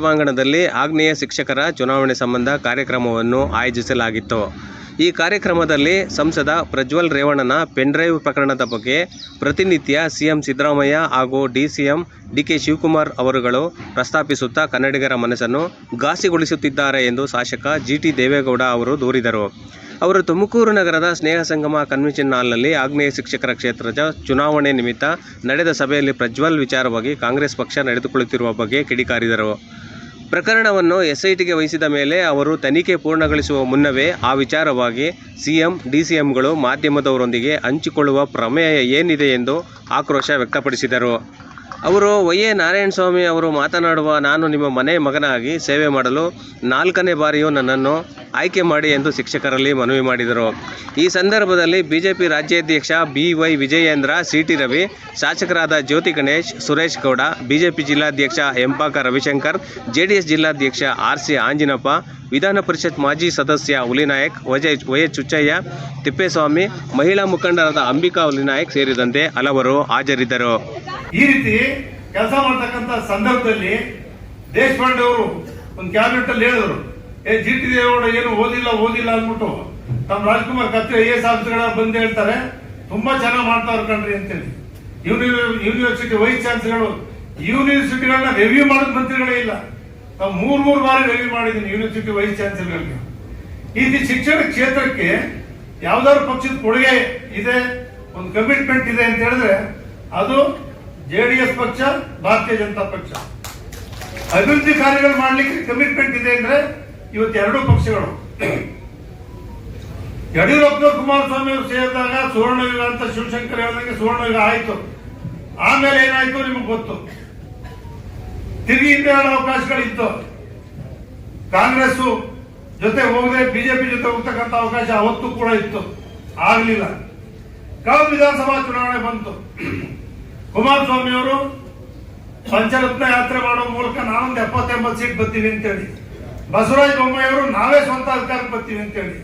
ಸಭಾಂಗಣದಲ್ಲಿ ಆಗ್ನೇಯ ಶಿಕ್ಷಕರ ಚುನಾವಣೆ ಸಂಬಂಧ ಕಾರ್ಯಕ್ರಮವನ್ನು ಆಯೋಜಿಸಲಾಗಿತ್ತು. ಈ ಕಾರ್ಯಕ್ರಮದಲ್ಲಿ ಸಂಸದ ಪ್ರಜ್ವಲ್ ರೇವಣ್ಣನ ಪೆನ್ಡ್ರೈವ್ ಪ್ರಕರಣದ ಬಗ್ಗೆ ಪ್ರತಿನಿತ್ಯ ಸಿಎಂ ಸಿದ್ದರಾಮಯ್ಯ ಹಾಗೂ ಡಿಸಿಎಂ ಡಿಕೆ ಶಿವಕುಮಾರ್ ಅವರುಗಳು ಪ್ರಸ್ತಾಪಿಸುತ್ತಾ ಕನ್ನಡಿಗರ ಮನಸ್ಸನ್ನು ಘಾಸಿಗೊಳಿಸುತ್ತಿದ್ದಾರೆ ಎಂದು ಶಾಸಕ ಜಿಟಿ ದೇವೇಗೌಡ ಅವರು ದೂರಿದರು. ಅವರು ತುಮಕೂರು ನಗರದ ಸ್ನೇಹ ಸಂಗಮ ಕನ್ವೆನ್ಷನ್ ಹಾಲ್ನಲ್ಲಿ ಆಗ್ನೇಯ ಶಿಕ್ಷಕರ ಕ್ಷೇತ್ರದ ಚುನಾವಣೆ ನಿಮಿತ್ತ ನಡೆದ ಸಭೆಯಲ್ಲಿ ಪ್ರಜ್ವಲ್ ವಿಚಾರವಾಗಿ ಕಾಂಗ್ರೆಸ್ ಪಕ್ಷ ನಡೆದುಕೊಳ್ಳುತ್ತಿರುವ ಬಗ್ಗೆ ಕಿಡಿಕಾರಿದರು. ಪ್ರಕರಣವನ್ನು ಎಸ್ಐಟಿಗೆ ವಹಿಸಿದ ಮೇಲೆ ಅವರು ತನಿಖೆ ಪೂರ್ಣಗೊಳಿಸುವ ಮುನ್ನವೇ ಆ ವಿಚಾರವಾಗಿ ಸಿಎಂ, ಡಿಸಿಎಂಗಳು ಮಾಧ್ಯಮದವರೊಂದಿಗೆ ಹಂಚಿಕೊಳ್ಳುವ ಪ್ರಮೇಯ ಏನಿದೆ ಎಂದು ಆಕ್ರೋಶ ವ್ಯಕ್ತಪಡಿಸಿದರು. ಅವರು ವೈ ಎ ನಾರಾಯಣಸ್ವಾಮಿ ಅವರು ಮಾತನಾಡುವ ನಾನು ನಿಮ್ಮ ಮನೆ ಮಗನಾಗಿ ಸೇವೆ ಮಾಡಲು ನಾಲ್ಕನೇ ಬಾರಿಯೂ ನನ್ನನ್ನು ಆಯ್ಕೆ ಮಾಡಿ ಎಂದು ಶಿಕ್ಷಕರಲ್ಲಿ ಮನವಿ ಮಾಡಿದರು. ಈ ಸಂದರ್ಭದಲ್ಲಿ ಬಿಜೆಪಿ ರಾಜ್ಯಾಧ್ಯಕ್ಷ B Y Vijayendra, C T, ಶಾಸಕರಾದ ಜ್ಯೋತಿ ಗಣೇಶ್, ಸುರೇಶ್ ಗೌಡ, ಬಿಜೆಪಿ ಜಿಲ್ಲಾಧ್ಯಕ್ಷ ಎಂಪಾಕ ರವಿಶಂಕರ್, ಜೆಡಿಎಸ್ ಜಿಲ್ಲಾಧ್ಯಕ್ಷ ಆರ್ ಸಿ ಆಂಜಿನಪ್ಪ, ವಿಧಾನ ಪರಿಷತ್ ಮಾಜಿ ಸದಸ್ಯ ಹುಲಿನಾಯಕ್ ವಜಯ್ ವೈ ಎಚ್ ಚುಚ್ಚಯ್ಯ ತಿಪ್ಪೇಸ್ವಾಮಿ, ಮಹಿಳಾ ಮುಖಂಡರಾದ ಅಂಬಿಕಾ ಹುಲಿನಾಯಕ್ ಸೇರಿದಂತೆ ಹಲವರು ಹಾಜರಿದ್ದರು. ಈ ರೀತಿ ಕೆಲಸ ಮಾಡತಕ್ಕಂತ ಸಂದರ್ಭದಲ್ಲಿ ದೇಶಪಾಂಡೆ ಅವರು ಒಂದು ಕ್ಯಾಬಿನೆಟ್ ಅಲ್ಲಿ ಹೇಳಿದ್ರು. ಏ, ಜಿ ಟಿ ದೇವೇಗೌಡ ಏನು ಓದಿಲ್ಲ ಓದಿಲ್ಲ ಅಂದ್ಬಿಟ್ಟು ತಮ್ಮ ರಾಜ್ಕುಮಾರ್ ಕತ್ತಿ ಐ ಎಸ್ ಆಫೀಸರ್ಗಳ ಬಂದು ಹೇಳ್ತಾರೆ. ತುಂಬಾ ಚೆನ್ನಾಗಿ ಮಾಡ್ತಾವ್ರ ಕಣ್ರಿ ಅಂತೇಳಿ. ಯೂನಿ- ಯೂನಿವರ್ಸಿಟಿ ವೈಸ್ ಚಾನ್ಸಲರ್ಗಳು ಯೂನಿವರ್ಸಿಟಿಗಳನ್ನ ರಿವ್ಯೂ ಮಾಡಿದ ಮಂತ್ರಿಗಳೇ ಇಲ್ಲ. ತಮ್ಮ ಮೂರ್, ಮೂರು ಬಾರಿ ರಿವ್ಯೂ ಮಾಡಿದ್ದೀನಿ ಯೂನಿವರ್ಸಿಟಿ ವೈಸ್ ಚಾನ್ಸಲರ್ಗಳಿಗೆ ರೀತಿ ಶಿಕ್ಷಣ ಕ್ಷೇತ್ರಕ್ಕೆ ಯಾವ್ದಾದ್ರು ಪಕ್ಷದ ಕೊಡುಗೆ ಇದೆ, ಒಂದು ಕಮಿಟ್ಮೆಂಟ್ ಇದೆ ಅಂತ ಹೇಳಿದ್ರೆ ಅದು ಎಸ್ ಪಕ್ಷ, ಭಾರತೀಯ ಜನತಾ ಪಕ್ಷ. ಅಭಿವೃದ್ಧಿ ಕಾರ್ಯಗಳು ಮಾಡಲಿಕ್ಕೆ ಕಮಿಟ್ಮೆಂಟ್ ಇದೆ ಅಂದ್ರೆ ಇವತ್ತು ಎರಡೂ ಪಕ್ಷಗಳು. ಯಡಿಯೂರಪ್ಪನವರು ಕುಮಾರಸ್ವಾಮಿ ಅವರು ಸೇರಿದಾಗ ಸುವರ್ಣ ಯುಗ ಅಂತ ಶಿವಶಂಕರ್ ಹೇಳಿದಂಗೆ ಸುವರ್ಣ ಯುಗ ಆಯ್ತು. ಆಮೇಲೆ ಏನಾಯ್ತು ನಿಮಗೆ ಗೊತ್ತು? ತಿರುಗಿ ಹಿಂದೆ ಹೇಳೋ ಅವಕಾಶಗಳಿತ್ತು. ಕಾಂಗ್ರೆಸ್ ಜೊತೆ ಹೋಗದೆ ಬಿಜೆಪಿ ಜೊತೆ ಹೋಗ್ತಕ್ಕಂಥ ಅವಕಾಶ ಅವತ್ತು ಕೂಡ ಇತ್ತು. ಆಗಲಿಲ್ಲ. ಕಳೆದ ವಿಧಾನಸಭಾ ಚುನಾವಣೆ ಬಂತು. ಕುಮಾರಸ್ವಾಮಿ ಅವರು ಪಂಚರತ್ನ ಯಾತ್ರೆ ಮಾಡೋ ಮೂಲಕ ನಾನೊಂದು ಎಪ್ಪತ್ತೆಂಬತ್ತು ಸೀಟ್ ಬರ್ತೀವಿ ಅಂತೇಳಿ. ಬಸವರಾಜ ಬೊಮ್ಮಾಯಿ ಅವರು, ನಾವೇ ಸ್ವಂತ ಅಧಿಕಾರಕ್ಕೆ ಬರ್ತೀವಿ ಅಂತೇಳಿ.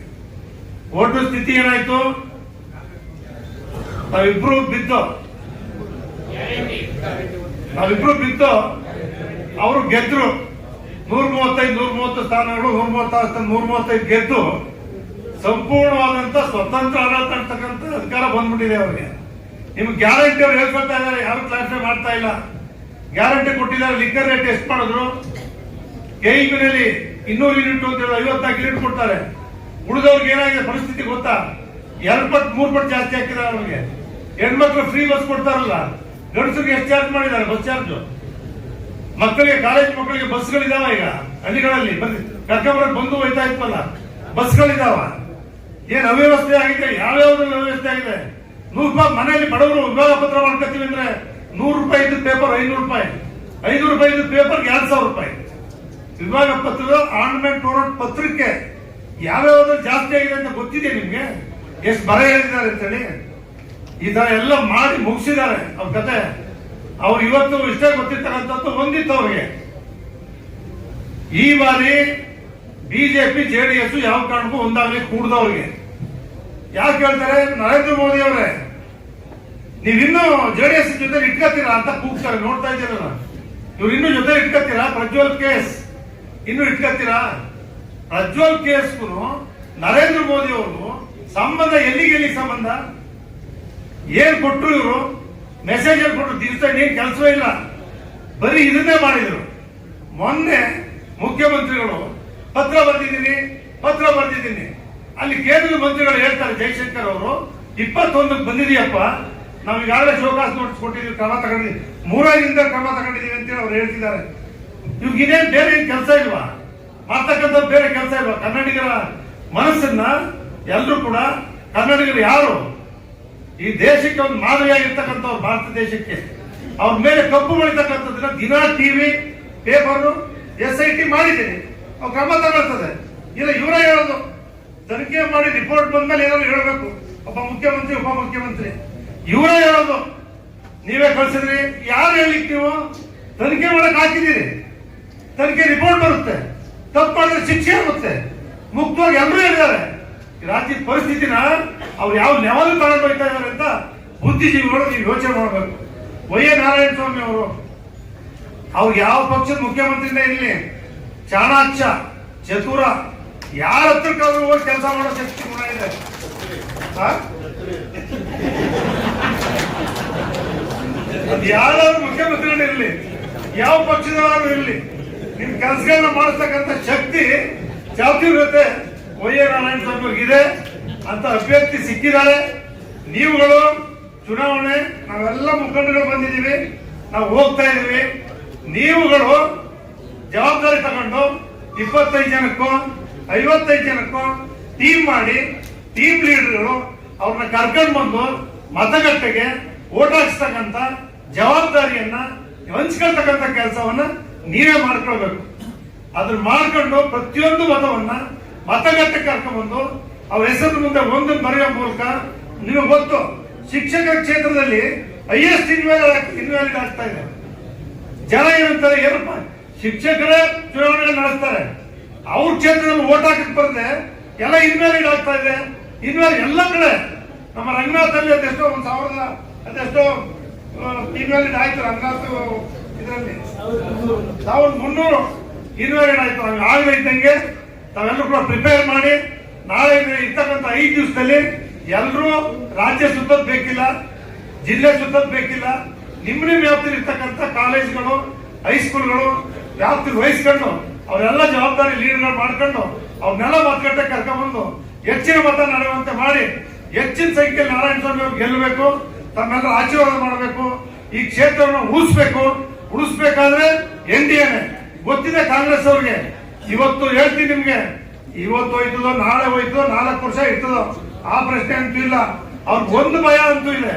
ಒಟ್ಟು ಸ್ಥಿತಿ ಏನಾಯ್ತು? ನಾವಿಬ್ರು ಬಿದ್ದು? ನಾವಿಬ್ರು ಬಿದ್ದು? ಅವರು ಗೆದ್ರು. ನೂರ ಮೂವತ್ತೈದು ನೂರ ಮೂವತ್ತು ಸ್ಥಾನಗಳು ನೂರ ಮೂವತ್ತಾರು ನೂರ ಮೂವತ್ತೈದು ಗೆದ್ದು ಸಂಪೂರ್ಣವಾದಂತ ಸ್ವತಂತ್ರ ಆಡಳಿತ ಅಂತಕ್ಕಂಥ ಅಧಿಕಾರ ಬಂದ್ಬಿಟ್ಟಿದೆ ಅವರಿಗೆ. ನಿಮ್ಗೆ ಗ್ಯಾರಂಟಿ ಅವ್ರು ಹೇಳ್ಕೊಳ್ತಾ ಇದ್ದಾರೆ, ಯಾರು ಕ್ಲಾರಿಫೈ ಮಾಡ್ತಾ ಇಲ್ಲ. ಗ್ಯಾರಂಟಿ ಕೊಟ್ಟಿದ್ದಾರೆ ಲಿಕ್ಕರ್ ರೇಟ್ ಎಷ್ಟು ಮಾಡಿದ್ರು? ಕೆಇಬಿನಲ್ಲಿ ಇನ್ನೂರು ಯೂನಿಟ್ ಅಂತ ಹೇಳಿ ಐವತ್ನಾಲ್ಕು ಯೂನಿಟ್ ಕೊಡ್ತಾರೆ. ಉಳಿದವ್ರಿಗೆ ಏನಾಗಿದೆ ಪರಿಸ್ಥಿತಿ ಗೊತ್ತಾ? ಎರಡು ಪಟ್ಟು ಮೂರು ಪಟ್ಟು ಜಾಸ್ತಿ ಹಾಕಿದ್ದಾರೆ ಅವ್ರಿಗೆ ಹೆಣ್ಮಕ್ಳು ಫ್ರೀ ಬಸ್ ಕೊಡ್ತಾರಲ್ಲ, ಗಂಡಸರಿಗೆ ಎಷ್ಟು ಚಾರ್ಜ್ ಮಾಡಿದ್ದಾರೆ ಬಸ್ ಚಾರ್ಜ್ ಮಕ್ಕಳಿಗೆ ಕಾಲೇಜ್ ಮಕ್ಕಳಿಗೆ ಬಸ್ಗಳಿದಾವ ಈಗ? ಹಳ್ಳಿಗಳಲ್ಲಿ ಕರ್ಕೊಂಡ್ರೆ ಬಂದು ಹೋಯ್ತಾ ಇತ್ತಲ್ಲ ಬಸ್ಗಳಿದಾವ ಏನ್ ಅವ್ಯವಸ್ಥೆ ಆಗಿದೆ? ಯಾವ್ಯಾವ್ದ್ರಲ್ಲಿ ಅವ್ಯವಸ್ಥೆ ಆಗಿದೆ? ನೂರು ರೂಪಾಯಿ ಮನೆಯಲ್ಲಿ ಬಡವರು ವಿವಾಹ ಪತ್ರ ಮಾಡ್ಕೊತೀವಿ ಅಂದ್ರೆ ನೂರು ರೂಪಾಯಿ ಇದ್ದ ಪೇಪರ್ ಐನೂರು ರೂಪಾಯಿ. ಐನೂರು ರೂಪಾಯಿ ಇದ್ದ ಪೇಪರ್ಗೆ ಎರಡ್ ಸಾವಿರ ರೂಪಾಯಿ. ವಿಭಾಗ ಪತ್ರದ ಆರ್ನಮೆಂಟ್ ಟೋರೆಂಟ್ ಪತ್ರಕ್ಕೆ ಯಾವ್ಯಾವ ಜಾಸ್ತಿ ಆಗಿದೆ ಅಂತ ಗೊತ್ತಿದೆ ನಿಮ್ಗೆ? ಎಷ್ಟು ಬರ ಹೇಳಿದ್ದಾರೆ ಅಂತೇಳಿ? ಈ ತರ ಎಲ್ಲ ಮಾಡಿ ಮುಗಿಸಿದ್ದಾರೆ. ಅವ್ರ ಕತೆ, ಅವ್ರು ಇವತ್ತು ಇಷ್ಟೇ ಗೊತ್ತಿರ್ತಕ್ಕಂಥದ್ದು ಹೊಂದಿತ್ತು ಅವ್ರಿಗೆ. ಈ ಬಾರಿ ಬಿಜೆಪಿ, ಜೆಡಿಎಸ್ ಯಾವ ಕಾರಣಕ್ಕೂ ಒಂದಾಗಲಿ ಕೂಡ್ದವ್ರಿಗೆ ಯಾಕೆ ಹೇಳ್ತಾರೆ? ನರೇಂದ್ರ ಮೋದಿ ಅವರೇ ನೀವಿನ್ನೂ ಜೆಡಿಎಸ್ ಜೊತೆ ಇಟ್ಕೋತೀರಾ ಅಂತ ಕೂಗ್ತಾರೆ. ನೋಡ್ತಾ ಇದ್ದೀರಲ್ಲ. ಇವ್ರು ಇನ್ನೂ ಜೊತೆ ಇಟ್ಕೋತೀರಾ ಪ್ರಜ್ವಲ್ ಕೇಸ್. ಇನ್ನು ಇಟ್ಕೋತೀರಾ ಪ್ರಜ್ವಲ್ ಕೇಸ್ಗೂ ನರೇಂದ್ರ ಮೋದಿ ಅವರು ಸಂಬಂಧ ಎಲ್ಲಿಗೆ ಎಲ್ಲಿಗೆ ಸಂಬಂಧ? ಏನ್ ಕೊಟ್ಟರು ಇವರು? ಮೆಸೇಜ್ ಕೊಟ್ಟರು ದಿವಸ ಏನ್ ಕೆಲಸವೇ ಇಲ್ಲ. ಬರೀ ಇದನ್ನೇ ಮಾಡಿದ್ರು. ಮೊನ್ನೆ ಮುಖ್ಯಮಂತ್ರಿಗಳು, ಪತ್ರ ಬರೆದಿದ್ದೀನಿ ಪತ್ರ ಬರೆದಿದ್ದೀನಿ. ಅಲ್ಲಿ ಕೇಂದ್ರದ ಮಂತ್ರಿಗಳು ಹೇಳ್ತಾರೆ, ಜೈಶಂಕರ್ ಅವರು, ಇಪ್ಪತ್ತೊಂದಕ್ಕೆ ಬಂದಿದೆಯಪ್ಪ. ನಾವು ಈಗಾಗಲೇ ಶೋಕಾಸ್ ನೋಟಿಸ್ ಕೊಟ್ಟಿದ್ದೀವಿ, ಕ್ರಮ ತಗೊಂಡಿದ್ದೀವಿ. ಮೂರರಿಂದ ಕ್ರಮ ತಗೊಂಡಿದ್ದೀವಿ ಅಂತೇಳಿ ಅವ್ರು ಹೇಳ್ತಿದ್ದಾರೆ. ಇವ್ರಿಗೆ ಇನ್ನೇನ್ ಬೇರೆ ಏನ್ ಕೆಲಸ ಇಲ್ವಾ? ಮಾಡ್ತಕ್ಕಂಥ ಬೇರೆ ಕೆಲಸ ಇಲ್ವಾ? ಕನ್ನಡಿಗರ ಮನಸ್ಸನ್ನ ಎಲ್ಲರೂ ಕೂಡ ಕನ್ನಡಿಗರು ಯಾರು? ಈ ದೇಶಕ್ಕೆ ಒಂದು ಮಾದರಿಯಾಗಿರ್ತಕ್ಕಂಥವ್ರು ಭಾರತ ದೇಶಕ್ಕೆ. ಅವ್ರ ಮೇಲೆ ಕಪ್ಪು ಹೊಳಿತಕ್ಕಂಥದ್ದನ್ನ ದಿನ TV, paper S I T ಮಾಡಿದ್ದೀನಿ. ಅವ್ರು ಕ್ರಮ ತಗೊಳ್ತದೆ. ಇಲ್ಲ, ಇವರೇ ಹೇಳೋದು. ತನಿಖೆ ಮಾಡಿ ರಿಪೋರ್ಟ್ ಬಂದ್ಮೇಲೆ ಏನಾದ್ರು ಹೇಳಬೇಕು. ಒಬ್ಬ ಮುಖ್ಯಮಂತ್ರಿ, ಉಪ ಮುಖ್ಯಮಂತ್ರಿ. ಇವರೇ ಹೇಳೋದು. ನೀವೇ ಕಳ್ಸಿದ್ರಿ. ಯಾರು ಹೇಳಿಕ್ ನೀವು? ತನಿಖೆ ಮಾಡಕ್ ಹಾಕಿದ್ದೀರಿ. ತನಿಖೆ ರಿಪೋರ್ಟ್ ಬರುತ್ತೆ. ತಪ್ಪು ಮಾಡಿದ್ರೆ ಶಿಕ್ಷೆ ಆಗುತ್ತೆ. ಮುಕ್ತವಾಗಿ ಎಲ್ಲರೂ ಹೇಳಿದ್ದಾರೆ. ರಾಜ್ಯದ ಪರಿಸ್ಥಿತಿನ ಅವ್ರು ಯಾವ ಲೆವೆಲ್ ತಗೊಂಡು ಹೋಗ್ತಾ ಇದ್ದಾರೆ ಅಂತ ಬುದ್ಧಿಜೀವಿಗಳು ನೀವು ಯೋಚನೆ ಮಾಡಬೇಕು. ವೈ ನಾರಾಯಣ ಸ್ವಾಮಿ ಅವರು, ಅವ್ರು ಯಾವ ಪಕ್ಷದ ಮುಖ್ಯಮಂತ್ರಿನೇ ಇರಲಿ, ಚಾಣಾಕ್ಷ, ಚತುರ, ಯಾರ ಹತ್ರಕ್ಕಾದ್ರೂ ಹೋಗಿ ಕೆಲಸ ಮಾಡೋ ಶಕ್ತಿ ಗುಣ ಇದೆ? ಅದ್ ಯಾರಾದ್ರೂ ಮುಖ್ಯಮಂತ್ರಿಗಳು ಇರಲಿ, ಯಾವ ಪಕ್ಷದವರಾದ್ರೂ ಇರಲಿ ನಿಮ್ ಕೆಲಸಗಳನ್ನ ಮಾಡಿಸ್ತಕ್ಕಂಥ ಶಕ್ತಿ ಚಾತುರ್ಯತೆ ವೈ ನಾರಾಯಣ ಸ್ವಾಮಿ ಇದೆ ಅಂತ ಅಭ್ಯರ್ಥಿ ಸಿಕ್ಕಿದ್ದಾರೆ. ನೀವುಗಳು ಚುನಾವಣೆ, ನಾವೆಲ್ಲ ಮುಖಂಡರು ಬಂದಿದ್ದೀವಿ, ನಾವು ಹೋಗ್ತಾ ಇದೀವಿ ನೀವುಗಳು ಜವಾಬ್ದಾರಿ ತಗೊಂಡು ಇಪ್ಪತ್ತೈದು ಜನಕ್ಕೂ, ಐವತ್ತೈದು ಜನಕ್ಕೂ ಟೀಮ್ ಮಾಡಿ ಟೀಮ್ ಲೀಡರ್ಗಳು ಅವ್ರನ್ನ ಕರ್ಕೊಂಡು ಬಂದು ಮತಗಟ್ಟೆಗೆ ಓಟ್ ಹಾಕ್ಸ್ತಕ್ಕಂಥ ಜವಾಬ್ದಾರಿಯನ್ನ ಹಂಚ್ಕೊಳ್ತಕ್ಕಂಥ ಕೆಲಸವನ್ನ ನೀವೇ ಮಾಡ್ಕೊಳ್ಬೇಕು. ಅದನ್ನ ಮಾಡ್ಕೊಂಡು ಪ್ರತಿಯೊಂದು ಮತವನ್ನ ಮತಗಟ್ಟೆ ಕರ್ಕೊಂಡ್ಬಂದು ಅವ್ರ ಹೆಸರು ಮುಂದೆ ಒಂದು ಬರೆಯೋ ಮೂಲಕ ನಿಮಗೆ ಗೊತ್ತು, ಶಿಕ್ಷಕ ಕ್ಷೇತ್ರದಲ್ಲಿ ಹೈಯೆಸ್ಟ್ ಇನ್ವ್ಯಾಲಿಡ್ ಇನ್ವ್ಯಾಲಿಡ್ ಆಗ್ತಾ ಇದೆ. ಜನ ಏನಂತಾರೆ, ಏನಪ್ಪ, ಶಿಕ್ಷಕರೇ ಚುನಾವಣೆ ನಡೆಸ್ತಾರೆ. ಅವ್ರ ಕ್ಷೇತ್ರದಲ್ಲಿ ಓಟ್ ಹಾಕಕ್ ಬರದೆ ಎಲ್ಲ ಇನ್ವ್ಯಾಲಿಡ್ ಆಗ್ತಾ ಇದೆ. ಇನ್ವ್ಯಾಲಿಡ್ ಎಲ್ಲ ಕಡೆ. ನಮ್ಮ ರಂಗನಾಥಲ್ಲಿ ಅದೆಷ್ಟೋ ಒಂದ್ ಸಾವಿರದ ಅದೆಷ್ಟೋ ಇನ್ವ್ಯಾಲಿಡ್ ಆಯ್ತು. ರಂಗನಾಥ್ ಇದರಲ್ಲಿ ಸಾವಿರದ ಮುನ್ನೂರು ಇನ್ವ್ಯಾಲಿಡ್ ಆಯ್ತು ನಮ್ಗೆ ಆಗಲೇ ಇದ್ದಂಗೆ. ತಾವೆಲ್ಲರೂ ಕೂಡ ಪ್ರಿಪೇರ್ ಮಾಡಿ, ನಾಳೆ ಇರ್ತಕ್ಕಂಥ ಐದು ದಿವಸದಲ್ಲಿ ಎಲ್ಲರೂ ರಾಜ್ಯ ಸುತ್ತದ್ ಬೇಕಿಲ್ಲ, ಜಿಲ್ಲೆ ಸುತ್ತದ್ ಬೇಕಿಲ್ಲ. ನಿಮ್ಮ ನಿಮ್ಮ ವ್ಯಾಪ್ತಿಯಲ್ಲಿ ಇರ್ತಕ್ಕಂಥ ಕಾಲೇಜ್ಗಳು ಹೈಸ್ಕೂಲ್ಗಳು ವ್ಯಾಪ್ತಿ ವಹಿಸ್ಕೊಂಡು ಅವರೆಲ್ಲ ಜವಾಬ್ದಾರಿ ಲೀಡರ್ ಮಾಡ್ಕೊಂಡು ಅವ್ರನ್ನೆಲ್ಲ ಮತಗಟ್ಟೆ ಕರ್ಕೊಂಡ್ಬಂದು ಹೆಚ್ಚಿನ ಮತ ನಡೆಯುವಂತೆ ಮಾಡಿ, ಹೆಚ್ಚಿನ ಸಂಖ್ಯೆಯಲ್ಲಿ ನಾರಾಯಣ ಸ್ವಾಮಿ ಅವ್ರು ಗೆಲ್ಲಬೇಕು, ತಮ್ಮೆಲ್ಲರ ಆಶೀರ್ವಾದ ಮಾಡಬೇಕು, ಈ ಕ್ಷೇತ್ರವನ್ನು ಉಳಿಸ್ಬೇಕು. ಉಳಿಸ್ಬೇಕಾದ್ರೆ ಎನ್ ಡಿ ಎನೆ ಗೊತ್ತಿದೆ ಕಾಂಗ್ರೆಸ್ ಅವ್ರಿಗೆ. ಇವತ್ತು ಹೇಳ್ತೀನಿ ನಿಮ್ಗೆ. ಇವತ್ತು ಹೋಯ್ತದೋ, ನಾಳೆ ಹೋಯ್ತದೋ, ನಾಲ್ಕು ವರ್ಷ ಇರ್ತದೋ, ಆ ಪ್ರಶ್ನೆ ಅಂತೂ ಇಲ್ಲ. ಅವ್ರಿಗೆ ಒಂದು ಭಯ ಅಂತೂ ಇದೆ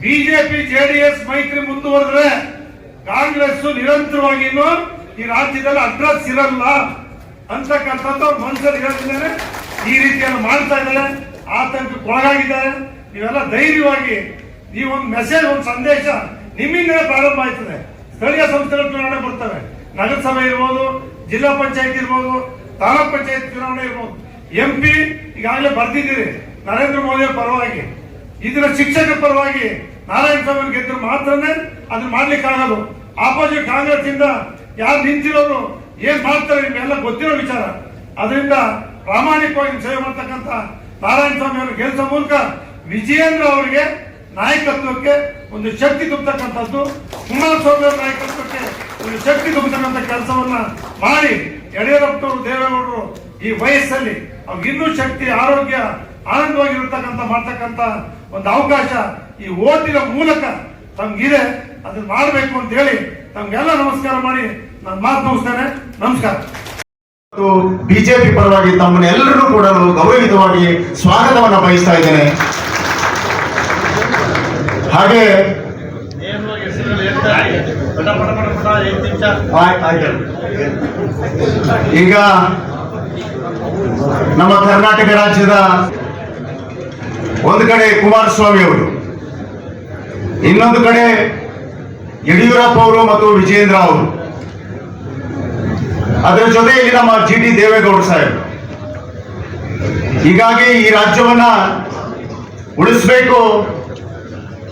ಬಿಜೆಪಿ ಎಸ್ ಮೈತ್ರಿ ಮುಂದುವರೆದ್ರೆ ಕಾಂಗ್ರೆಸ್ ನಿರಂತರವಾಗಿ ಈ ರಾಜ್ಯದಲ್ಲಿ ಅಡ್ರೆಸ್ ಇರಲ್ಲ ಅಂತಕ್ಕಂಥದ್ದು ಅವ್ರ ಮನಸ್ಸಲ್ಲಿ ಹೇಳ್ತಿದ್ದಾರೆ ಈ ರೀತಿಯನ್ನು ಮಾಡ್ತಾ ಇದ್ದಾರೆ. ಆತಂಕಕ್ಕೆ ಒಳಗಾಗಿದ್ದಾರೆ. ಇವೆಲ್ಲ ಧೈರ್ಯವಾಗಿ ನೀವೊಂದು ಮೆಸೇಜ್ ಒಂದು ಸಂದೇಶ ನಿಮ್ಮಿಂದಲೇ ಪ್ರಾರಂಭ ಆಯ್ತದೆ. ಸ್ಥಳೀಯ ಸಂಸ್ಥೆಗಳ ಚುನಾವಣೆ ಬರ್ತವೆ. ನಗರಸಭೆ ಇರ್ಬೋದು, ಜಿಲ್ಲಾ ಪಂಚಾಯತ್ ಇರ್ಬೋದು, ತಾಲೂಕ್ ಪಂಚಾಯತ್ ಚುನಾವಣೆ ಇರ್ಬೋದು. ಎಂ ಪಿ ಈಗಾಗಲೇ ಬರ್ತಿದ್ದೀರಿ ನರೇಂದ್ರ ಮೋದಿಯ ಪರವಾಗಿ. ಇದರ ಶಿಕ್ಷಕರ ಪರವಾಗಿ ನಾರಾಯಣ ಸ್ವಾಮಿ ಗೆದ್ದರು ಮಾತ್ರನೇ ಅದನ್ನ ಮಾಡ್ಲಿಕ್ಕೆ ಆಗೋದು. ಆಪೋಸಿಟ್ ಕಾಂಗ್ರೆಸ್ ಇಂದ ಯಾರು ನಿಂತಿರೋರು ಏನ್ ಮಾಡ್ತಾರೆ ನಿಮ್ಗೆಲ್ಲ ಗೊತ್ತಿರೋ ವಿಚಾರ. ಅದರಿಂದ ಪ್ರಾಮಾಣಿಕವಾಗಿ ಸೇವೆ ಮಾಡ್ತಕ್ಕಂಥ ನಾರಾಯಣ ಸ್ವಾಮಿ ಅವರು ಗೆಲ್ಲಿಸೋ ಮೂಲಕ ವಿಜಯೇಂದ್ರ ಅವರಿಗೆ ನಾಯಕತ್ವಕ್ಕೆ ಒಂದು ಶಕ್ತಿ ತುಂಬತಕ್ಕಂಥದ್ದು, ಕುಮಾರಸ್ವಾಮಿ ಅವರ ನಾಯಕತ್ವಕ್ಕೆ ಒಂದು ಶಕ್ತಿ ತುಂಬತಕ್ಕಂಥ ಕೆಲಸವನ್ನ ಮಾಡಿ ಯಡಿಯೂರಪ್ಪನವರು, ದೇವೇಗೌಡರು ಈ ವಯಸ್ಸಲ್ಲಿ ಅವ್ರಿಗೆ ಇನ್ನೂ ಶಕ್ತಿ, ಆರೋಗ್ಯ ಆನಂದವಾಗಿರ್ತಕ್ಕಂಥ, ಮಾಡ್ತಕ್ಕಂಥ ಒಂದು ಅವಕಾಶ ಈ ಓದಿನ ಮೂಲಕ ತಮ್ಗಿದೆ. ಅದನ್ನ ಮಾಡಬೇಕು ಅಂತ ಹೇಳಿ ತಮ್ಗೆಲ್ಲ ನಮಸ್ಕಾರ ಮಾಡಿ ನಾನು ಮಾತು ಮುಗಿಸ್ತೇನೆ. ನಮಸ್ಕಾರ. ಬಿಜೆಪಿ ಪರವಾಗಿ ತಮ್ಮನ್ನೆಲ್ಲರೂ ಕೂಡ ಗೌರವಿತವಾಗಿ ಸ್ವಾಗತವನ್ನು ಬಯಸ್ತಾ ಇದ್ದೇನೆ. ಹಾಗೆ. ಈಗ ನಮ್ಮ ಕರ್ನಾಟಕ ರಾಜ್ಯದ ಒಂದು ಕಡೆ ಕುಮಾರಸ್ವಾಮಿ ಅವರು, ಇನ್ನೊಂದು ಕಡೆ ಯಡಿಯೂರಪ್ಪ ಅವರು ಮತ್ತು ವಿಜೇಂದ್ರ ಅವರು ಅದರ ಜೊತೆಯಲ್ಲಿ ನಮ್ಮ ಜಿ ಡಿ ದೇವೇಗೌಡ ಸಾಹೇಬ್ ಹೀಗಾಗಿ ಈ ರಾಜ್ಯವನ್ನ ಉಳಿಸ್ಬೇಕು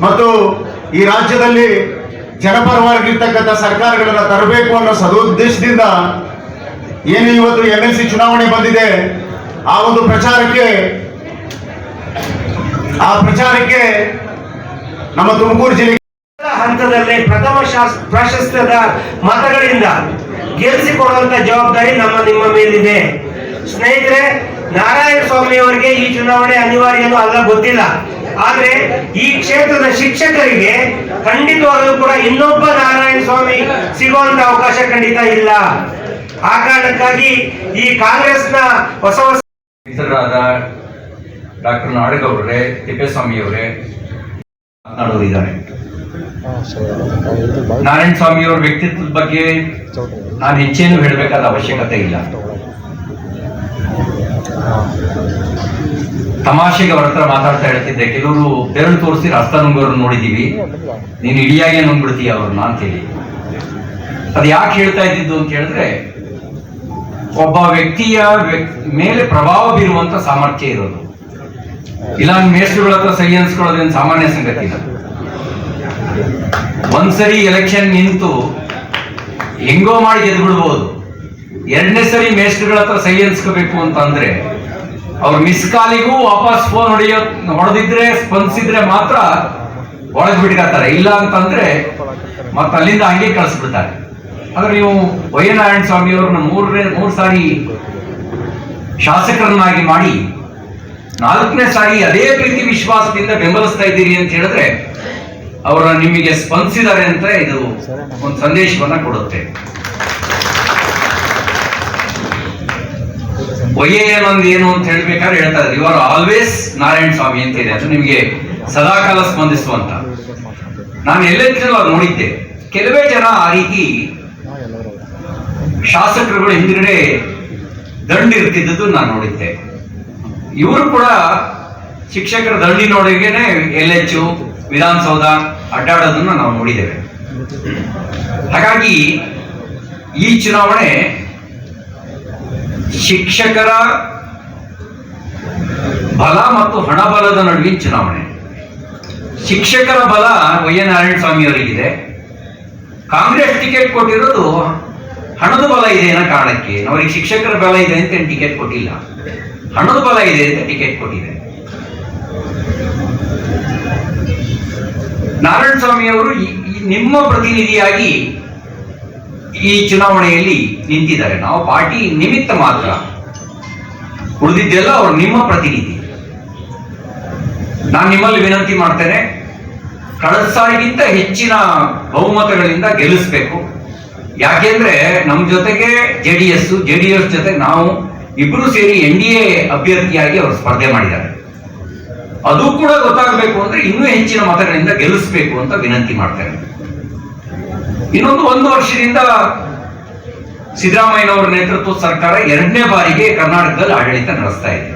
ಮತ್ತು ಈ ರಾಜ್ಯದಲ್ಲಿ ಜನಪರವಾಗಿರ್ತಕ್ಕಂಥ ಸರ್ಕಾರಗಳನ್ನ ತರಬೇಕು ಅನ್ನೋ ಸದುದ್ದೇಶದಿಂದ ಏನು ಇವತ್ತು ಎಂ ಎಲ್ ಸಿ ಚುನಾವಣೆ ಬಂದಿದೆ, ಆ ಒಂದು ಪ್ರಚಾರಕ್ಕೆ, ಆ ಪ್ರಚಾರಕ್ಕೆ ನಮ್ಮ ತುಮಕೂರು ಜಿಲ್ಲೆ ಹಂತದಲ್ಲಿ ಪ್ರಥಮ ಶಾಸ್- ಪ್ರಾಶಸ್ತ್ಯದ ಮತಗಳಿಂದ ಗೆಲ್ಲಿಸಿಕೊಡುವಂತ ಜವಾಬ್ದಾರಿ ನಮ್ಮ ನಿಮ್ಮ ಮೇಲಿದೆ. ಸ್ನೇಹಿತರೆ ನಾರಾಯಣ ಸ್ವಾಮಿ ಅವರಿಗೆ ಈ ಚುನಾವಣೆ ಅನಿವಾರ್ಯನೂ ಅಲ್ಲ, ಗೊತ್ತಿಲ್ಲ. ಆದ್ರೆ ಈ ಕ್ಷೇತ್ರದ ಶಿಕ್ಷಕರಿಗೆ ಖಂಡಿತವಾಗಲೂ ಕೂಡ ಇನ್ನೊಬ್ಬ ನಾರಾಯಣ ಸ್ವಾಮಿ ಸಿಗುವಂತ ಅವಕಾಶ ಖಂಡಿತ ಇಲ್ಲ. ಆ ಕಾರಣಕ್ಕಾಗಿ ಈ ಕಾಂಗ್ರೆಸ್ನ ಹೊಸ ಹೊಸ ಡಾಕ್ಟರ್ ನಾಡಗೌಡ್ರೆ ತಿಪ್ಪೇಸ್ವಾಮಿಯವರೇ ಮಾತನಾಡೋರಿದ್ದಾರೆ ನಾರಾಯಣ ಸ್ವಾಮಿಯವರ ವ್ಯಕ್ತಿತ್ವದ ಬಗ್ಗೆ ನಾನು ಹೆಚ್ಚೇನು ಹೇಳಬೇಕಾದ ಅವಶ್ಯಕತೆ ಇಲ್ಲ. ತಮಾಷೆಗೆ ಅವ್ರ ಹತ್ರ ಮಾತಾಡ್ತಾ ಹೇಳ್ತಿದ್ದೆ, ಕೆಲವರು ಬೆರಳು ತೋರಿಸಿ ರಸ್ತ ನುಂಗೋರು ನೋಡಿದೀವಿ. ನೀನು ಇಡಿಯಾಗೆ ನುಂಗ್ಬಿಡ್ತೀಯ ಅವ್ರನ್ನ ಅಂತೇಳಿ. ಅದು ಯಾಕೆ ಹೇಳ್ತಾ ಇದ್ದಿದ್ದು ಅಂತ ಹೇಳಿದ್ರೆ, ಒಬ್ಬ ವ್ಯಕ್ತಿಯ ವ್ಯಕ್- ಮೇಲೆ ಪ್ರಭಾವ ಬೀರುವಂತ ಸಾಮರ್ಥ್ಯ ಇರೋದು. ಇಲ್ಲ ಮೇಸ್ಟ್ರುಗಳ ಹತ್ರ ಸಹಿ ಅನ್ಸ್ಕೊಳ್ಳೋದೇನು ಸಾಮಾನ್ಯ ಸಂಗತಿ ಇಲ್ಲ. ಒಂದ್ಸರಿ ಎಲೆಕ್ಷನ್ ನಿಂತು, ಹೆಂಗೋ ಮಾಡಿ ಗೆದ್ದು ಬಿಡ್ಬೋದು ಎರಡನೇ ಸರಿ ಮೇಸ್ಟ್ರುಗಳ ಹತ್ರ ಸಹಿ ಅನ್ಸ್ಕೋಬೇಕು ಅಂತಂದ್ರೆ ಅವ್ರ ಮಿಸ್ ಕಾಲಿಗೂ ವಾಪಸ್ ಫೋನ್ ಹೊಡೆಯೋ ಹೊಡೆದಿದ್ರೆ, ಸ್ಪಂದಿಸಿದ್ರೆ ಮಾತ್ರ ಒಳಗ್ ಬಿಟ್ಕೊತಾರೆ ಇಲ್ಲ ಅಂತಂದ್ರೆ ಮತ್ತೆ ಅಲ್ಲಿಂದ ಹಂಗೆ ಕಳಿಸ್ಬಿಡ್ತಾರೆ. ಆದ್ರೆ ನೀವು ವೈ ನಾರಾಯಣ ಸ್ವಾಮಿ ಅವ್ರನ್ನ ಮೂರನೇ ಮೂರ್ ಸಾರಿ ಶಾಸಕರನ್ನಾಗಿ ಮಾಡಿ ನಾಲ್ಕನೇ ಸಾರಿ ಅದೇ ಪ್ರೀತಿ ವಿಶ್ವಾಸದಿಂದ ಬೆಂಬಲಿಸ್ತಾ ಇದ್ದೀರಿ ಅಂತ ಹೇಳಿದ್ರೆ ಅವರ ನಿಮಗೆ ಸ್ಪಂದಿಸಿದ್ದಾರೆ ಅಂತ ಇದು ಒಂದು ಸಂದೇಶವನ್ನ ಕೊಡುತ್ತೆ. ಒಯ್ಯೇನೊಂದು ಏನು ಅಂತ ಹೇಳ್ಬೇಕಾದ್ರೆ ಹೇಳ್ತಾ ಇದ್ದಾರೆ. You are always Narayana Swamy ಅಂತ ಇದೆ. ಅದು ನಿಮಗೆ ಸದಾಕಾಲ ಸ್ಪಂದಿಸುವಂತ. ನಾನು ಎಲ್ಲೆಲ್ಲ ನೋಡಿದ್ದೆ. ಕೆಲವೇ ಜನ ಆ ರೀತಿ ಶಾಸಕರುಗಳು ಹಿಂದ್ಗಡೆ ದಂಡು ನಾನು ನೋಡಿದ್ದೆ. ಇವರು ಕೂಡ ಶಿಕ್ಷಕರ ದಂಡಿ ನೋಡಿಗೆನೆ ಎಲ್ ಎಚ್ ವಿಧಾನಸೌಧ ಅಡ್ಡಾಡೋದನ್ನ ನಾವು ನೋಡಿದ್ದೇವೆ. ಹಾಗಾಗಿ ಈ ಚುನಾವಣೆ ಶಿಕ್ಷಕರ ಬಲ ಮತ್ತು ಹಣಬಲದ ನಡುವಿನ ಚುನಾವಣೆ. ಶಿಕ್ಷಕರ ಬಲ ವೈ ನಾರಾಯಣ ಸ್ವಾಮಿ ಅವರಿಗಿದೆ. ಕಾಂಗ್ರೆಸ್ ಟಿಕೆಟ್ ಕೊಟ್ಟಿರೋದು ಹಣದ ಬಲ ಇದೆ ಅನ್ನೋ ಕಾರಣಕ್ಕೆ, ಅವರಿಗೆ ಶಿಕ್ಷಕರ ಬಲ ಇದೆ ಅಂತ ಟಿಕೆಟ್ ಕೊಟ್ಟಿಲ್ಲ. ಹಣದ ಬಲ ಇದೆ ಅಂತ ಟಿಕೆಟ್ ಕೊಟ್ಟಿದೆ. ನಾರಾಯಣ ಸ್ವಾಮಿ ಅವರು ನಿಮ್ಮ ಪ್ರತಿನಿಧಿಯಾಗಿ ಈ ಚುನಾವಣೆಯಲ್ಲಿ ನಿಂತಿದ್ದಾರೆ. ನಾವು ಪಾರ್ಟಿ ನಿಮಿತ್ತ ಮಾತ್ರ ಉಳಿದಿದ್ದೆಲ್ಲ ಅವರು ನಿಮ್ಮ ಪ್ರತಿನಿಧಿ. ನಾನು ನಿಮ್ಮಲ್ಲಿ ವಿನಂತಿ ಮಾಡ್ತೇನೆ, ಕಳೆದ ಸಾರಿಗಿಂತ ಹೆಚ್ಚಿನ ಬಹುಮತಗಳಿಂದ ಗೆಲ್ಲಿಸ್ಬೇಕು. ಯಾಕೆಂದ್ರೆ ನಮ್ಮ ಜೊತೆಗೆ J D S J D S ಜೊತೆ ನಾವು ಇಬ್ಬರು ಸೇರಿ ಎನ್ ಡಿ ಎ ಅಭ್ಯರ್ಥಿಯಾಗಿ ಅವರು ಸ್ಪರ್ಧೆ ಮಾಡಿದ್ದಾರೆ. ಅದು ಕೂಡ ಗೊತ್ತಾಗಬೇಕು ಅಂದ್ರೆ ಇನ್ನೂ ಹೆಚ್ಚಿನ ಮತಗಳಿಂದ ಗೆಲ್ಲಿಸಬೇಕು ಅಂತ ವಿನಂತಿ ಮಾಡ್ತೇನೆ. ಇನ್ನೊಂದು ಒಂದು ವರ್ಷದಿಂದ ಸಿದ್ದರಾಮಯ್ಯನವರ ನೇತೃತ್ವದ ಸರ್ಕಾರ ಎರಡನೇ ಬಾರಿಗೆ ಕರ್ನಾಟಕದಲ್ಲಿ ಆಡಳಿತ ನಡೆಸ್ತಾ ಇದೆ.